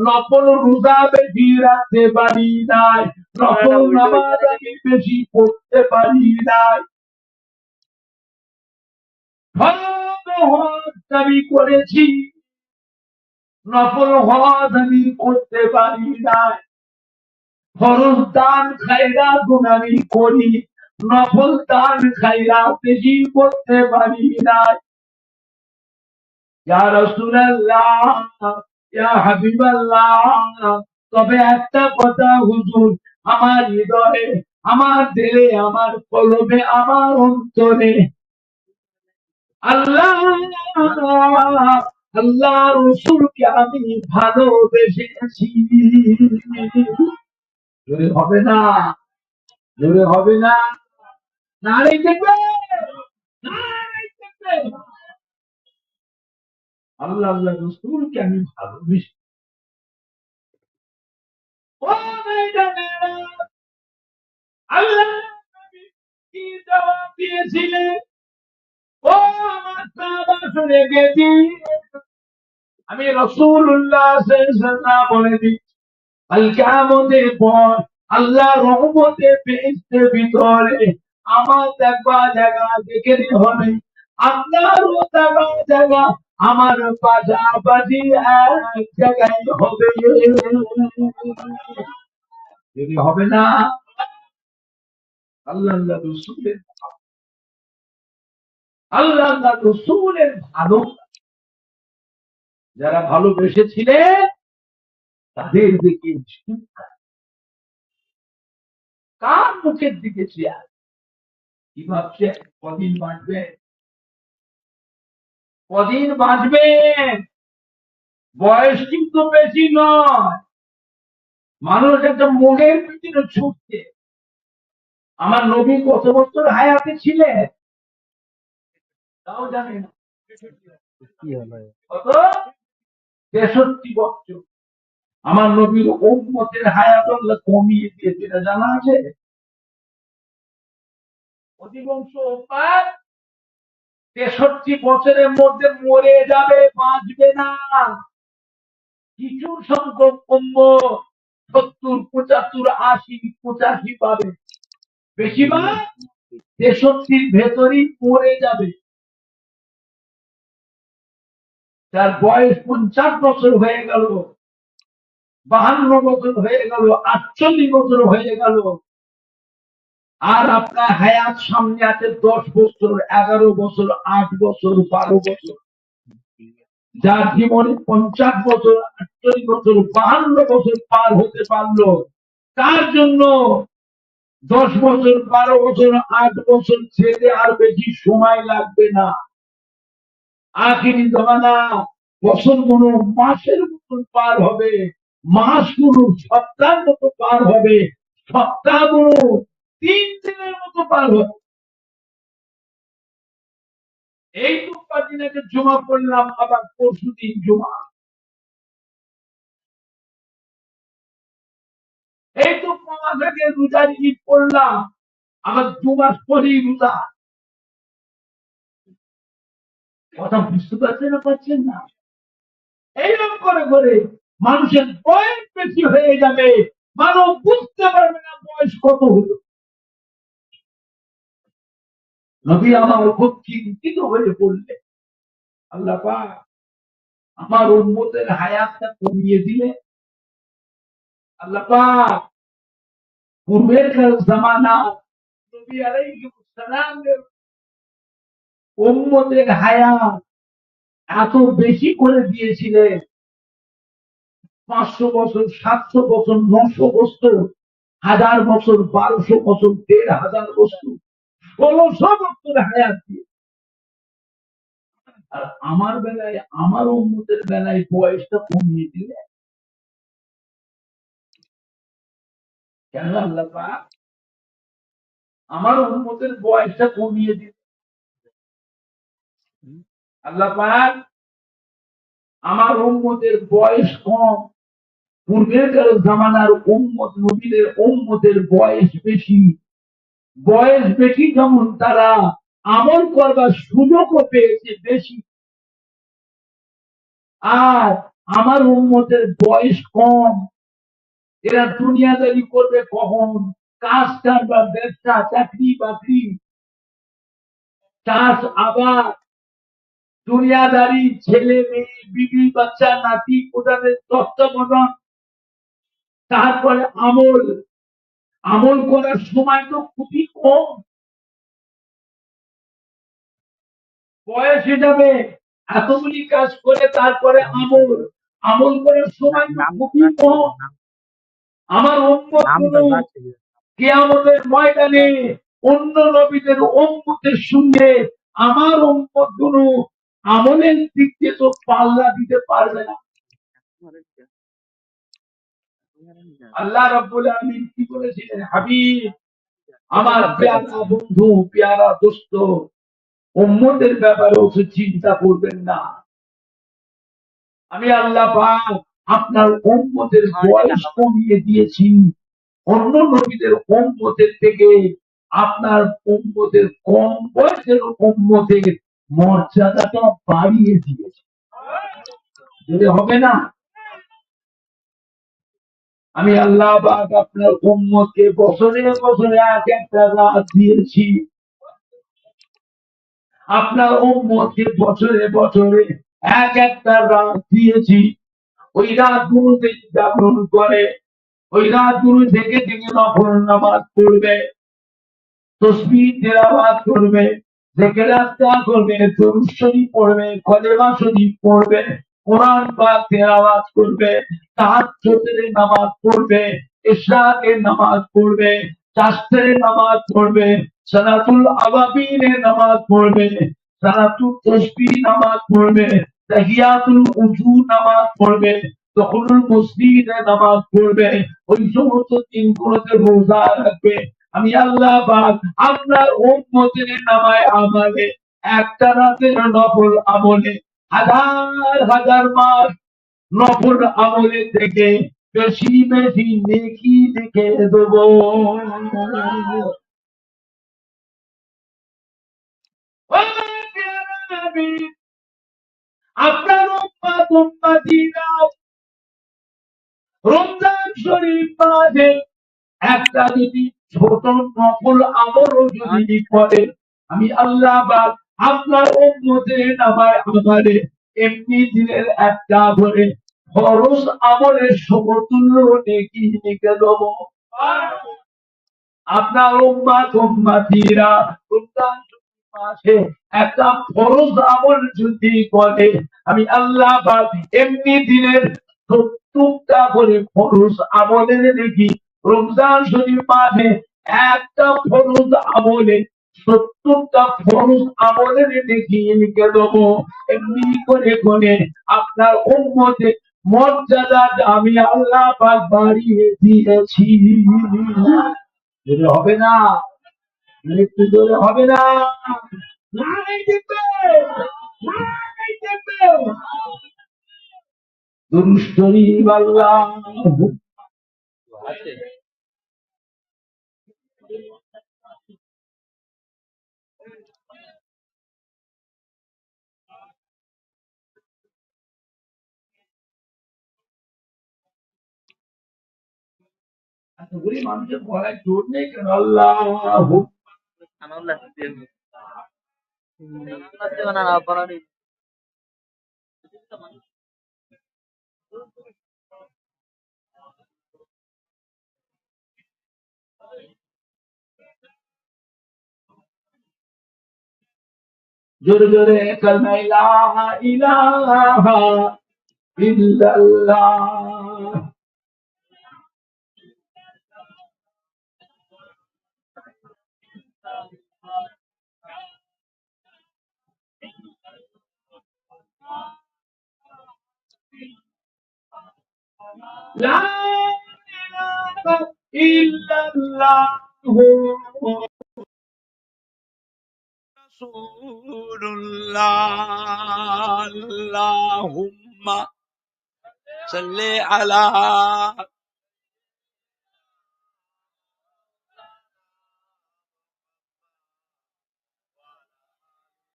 নকল রোজা নকল আমি বেশি পারি নাই আমি করেছি নকল হজ আমি দান খাইরা গুণ আমি করি নফল দান খাইরা বেশি করতে পারি নাই। তবে একটা কথা হুজুর, আমার হৃদয়ে, আমার দিলে, আমার কলবে, আমার অন্তরে আল্লাহ আল্লাহ রসুলকে আমি ভালোবেসেছি। জোরে হবে না, জোরে হবে না। নারী দেখবে নারী দেখবে আল্লাহ আল্লাহ রসুলকে আমি ভালোবেসি আমি রসুল্লাহ বলে দিচ্ছি কাল কেমতের পর আল্লাহ রহমতে পেয়েছে ভিতরে আমার দেখবা জায়গা দেখে হবে। আপনারও দেখা জায়গা আমার পাশাপাশি এক জায়গায় হবে। যদি হবে না, আল্লাহ আল্লাহ রসুলের ভালো। যারা ভালোবেসেছিলেন, তাদের দিকে কার মুখের দিকে চেয়ার? কি ভাবছে কদিন বাঁচবে কদিন বাঁচবে? বয়স কিন্তু বেশি নয়। মানুষ একটা মনের পিছনে ছুটছে। আমার নবী কত বছর হায়াতে ছিলেন? তাও জানি না। কত? তেষট্টি বছর। আমার নবীর উম্মতের হায়াত আল্লাহ কমিয়ে দিয়েছে এটা জানা আছে? অধিকাংশ উম্মাদ তেষট্টি বছরের মধ্যে মরে যাবে, বাঁচবে না। কিছু সংখ্যক উম্মত সত্তর, পঁচাত্তর, আশি, পঁচাশি পাবে। বেশিরভাগ তেষট্টির ভেতরই মরে যাবে। তার বয়স পঞ্চাশ বছর হয়ে গেল, বাহান্ন বছর হয়ে গেল, আটচল্লিশ বছর হয়ে গেল। আর আপনার হায়াত সামনে আছে দশ বছর, এগারো বছর, আট বছর, বারো বছর। যার জীবনে পঞ্চাশ বছর আটচল্লিশ বছর, বাহান্ন বছর পার হতে পারল, তার জন্য দশ বছর, বারো বছর, আট বছর ছেড়ে আর বেশি সময় লাগবে না। আখিরি জমানা বছরগুলো, মাসের মতন পার হবে, মাসগুলো সপ্তাহ মতো পার হবে, সপ্তাহগুলো তিন দিনের মতো পার হবে এই তো কদিন আগে জমা পড়লাম আবার পরশু দিন জমা। এই তো পাঁচ আগে রোজার ঈদ পড়লাম আমার দু মাস পরেই রোজা। কথা বুঝতে পারছেন না পারছেন না? এইরকম করে করে মানুষের বয়স বেশি হয়ে যাবে, মানুষ বুঝতে পারবে না বয়স কত হলো। নবী আমার খুব চিন্তিত হয়ে পড়লে আল্লাহ আমার উন্মতের হায়াতটা কমিয়ে দিলে আল্লাহ পূর্বের জামানা নবী আলাইহিস সালামের উম্মতের হায়াত এত বেশি করে দিয়েছিলেন। পাঁচশো বছর, সাতশো বছর, নশো বছর, হাজার বছর, বারোশো বছর, দেড় হাজার বছর বছর হায়াত দিয়ে। আর আমার বেলায়, আমার উন্মতের বেলায় বয়সটা কমিয়ে দিলে? কেন আল্লাহ? আমার উন্মতের বয়সটা কমিয়ে দিলে। আল্লাহ পাক, আমার বয়স কম। পূর্বেকার জামানার উম্মত নবীদের উম্মতের বয়স বেশি। বয়স বেশি যেমন তারা আমল করবার সুযোগও পেয়েছে বেশি। আর আমার উন্মতের বয়স কম। এরা দুনিয়াদারি করবে কখন? কাজ কারবার, ব্যবসা, চাকরি বাকরি। চাষ আবার দুনিয়াদারি ছেলে, মেয়ে, বিবি, বাচ্চা, নাতি ওদের তত্ত্বাবধান। তারপরে আমল। আমল করার সময় তো খুবই কম। বয়সে যাবে এতগুলি কাজ করে তারপরে আমল। আমল করার সময় খুবই কম। আমার অন্য কেয়ামতের ময়দানে অন্য নবীদের অম্মতের সঙ্গে আমার অম্মতগুলো আমলের দিক দিয়ে তো পাল্লা দিতে পারবে না। আল্লাহ রব্বুল আমিন কি বলেছিলেন? হাবিব, আমার পেয়ারা বন্ধু পেয়ারা দোস্ত, উম্মতের ব্যাপারে ওকে চিন্তা করবেন না। আমি আল্লাহ পাক আপনার উম্মতের বয়স কমিয়ে দিয়েছি। অন্য নবীদের উম্মতের থেকে, আপনার উম্মতের কম বয়সের উম্মতের মর্যাদাটা বাড়িয়ে দিয়েছে। যদি হবে না আমি আল্লাহ পাক আপনার উম্মতকে বছরে বছরে এক একটা রাত দিয়েছি। আপনার উম্মতকে বছরে বছরে এক একটা রাত দিয়েছি। ওই রাত রাতগুলোতে জাগরণ করে, ওই রাতগুলো থেকে থেকে নফল নামাজ পড়বে তসবি তেলাবাদ করবে জেকের আজকার করবে শরীফ পড়বে কলেমা পড়বে। কোরআন পাক তেলাওয়াত করবে তাহাজ্জুদের নামাজ পড়বে, ইশরাকের নামাজ পড়বে, চাষের নামাজ পড়বে, সালাতুল আবাবিনের নামাজ পড়বে, সালাতুল তসবি নামাজ পড়বে, তাহিয়াতুল উজু নামাজ পড়বে তখন মসজিদে নামাজ পড়বে, ওই সমস্ত দিনগুলোতে রোজা রাখবে। আমি আল্লাহ পাক আপনার উম্মতের নামায় আমালে একটা রাতের নফল আমলে হাজার হাজার মাস নফল আমলে থেকে বেশি বেশি নেকি লিখে দেব। আপনার রমজান শরীফ মাঝে একটা যদি ছোট নকল আমলও যদি করে, আমি আল্লাহ বাদ আপনার উন্মতের নামায় আমারে, এমনি দিনের একটা করে খরচ আমলের সমতুল্য নেকি লিখে দেবো। আপনার উম্মাত উম্মাতিরা রমজান মাসে একটা ফরজ আমল যদি করে, আমি আল্লাহ এমনি দিনের সত্তরটা করে ফরজ আমলের দেখি রমজান শরীফ মাসে একটা ফরজ আমলে সত্তরটা ফরজ আমলের দেখি লিখে দেবো এমনি করে করে আপনার উম্মতে মর্যাদা আমি আল্লাহ পাক বাড়িয়ে দিয়েছি। হবে না। মৃত্যু জোরে হবে না। আল্লাহ এতগুলি মানুষের গলায় জোর নেই কেন? আল্লাহ জোরে জোরে কালমা ইলাহা ইলাহা ইল্লাল্লাহ। لا إله إلا الله رسول الله اللهم صل على